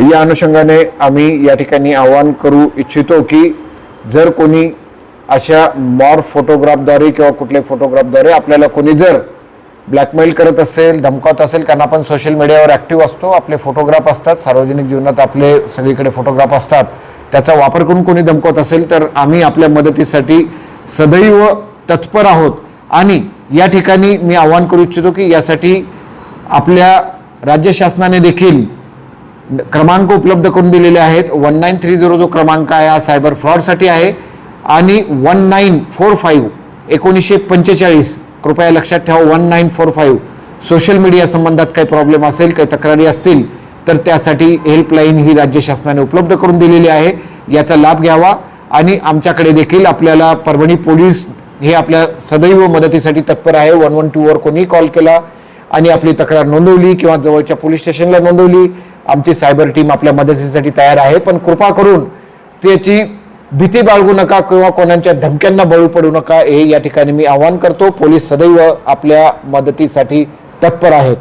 या अनुषंगाने आम्ही या ठिकाणी आवाहन करू इच्छितो की जर कोणी अशा मॉर फोटोग्राफद्वारे किंवा कुठल्याही फोटोग्राफद्वारे आपल्याला कोणी जर ब्लॅकमेल करत असेल धमकावत असेल कारण आपण सोशल मीडियावर ॲक्टिव्ह असतो आपले फोटोग्राफ असतात सार्वजनिक जीवनात आपले सगळीकडे फोटोग्राफ असतात त्याचा वापर करून कोणी धमकवत असेल तर आम्ही आपल्या मदतीसाठी सदैव तत्पर आहोत. आणि या ठिकाणी मी आवाहन करू इच्छितो की यासाठी आपल्या राज्य शासनाने देखील क्रमांक उपलब्ध करून दिलेले आहेत. वन नाईन थ्री झिरो जो क्रमांक आहे हा सायबर फ्रॉडसाठी आहे. आणि वन नाईन फोर फाईव्ह एकोणीसशे पंचेचाळीस कृपया लक्षात ठेवा one nine four five social media संबंधात काही प्रॉब्लेम असेल काही तक्रारी असतील तर त्यासाठी हेल्पलाईन ही राज्य शासनाने उपलब्ध करून दिलेली आहे. याचा लाभ घ्यावा. आणि आमच्याकडे देखील आपल्याला परभणी पोलीस हे आपल्या सदैव मदतीसाठी तत्पर आहे. वन वन टूवर कोणी कॉल केला आणि आपली तक्रार नोंदवली किंवा जवळच्या पोलीस स्टेशनला नोंदवली आमची सायबर टीम आपल्या मदतीसाठी तयार आहे पण कृपा करून त्याची भीती बाळगू नका किंवा कोणाच्या धमक्यांना बळी पडू नका हे या ठिकाणी मी आवाहन करतो. पोलीस सदैव आपल्या मदतीसाठी तत्पर आहेत.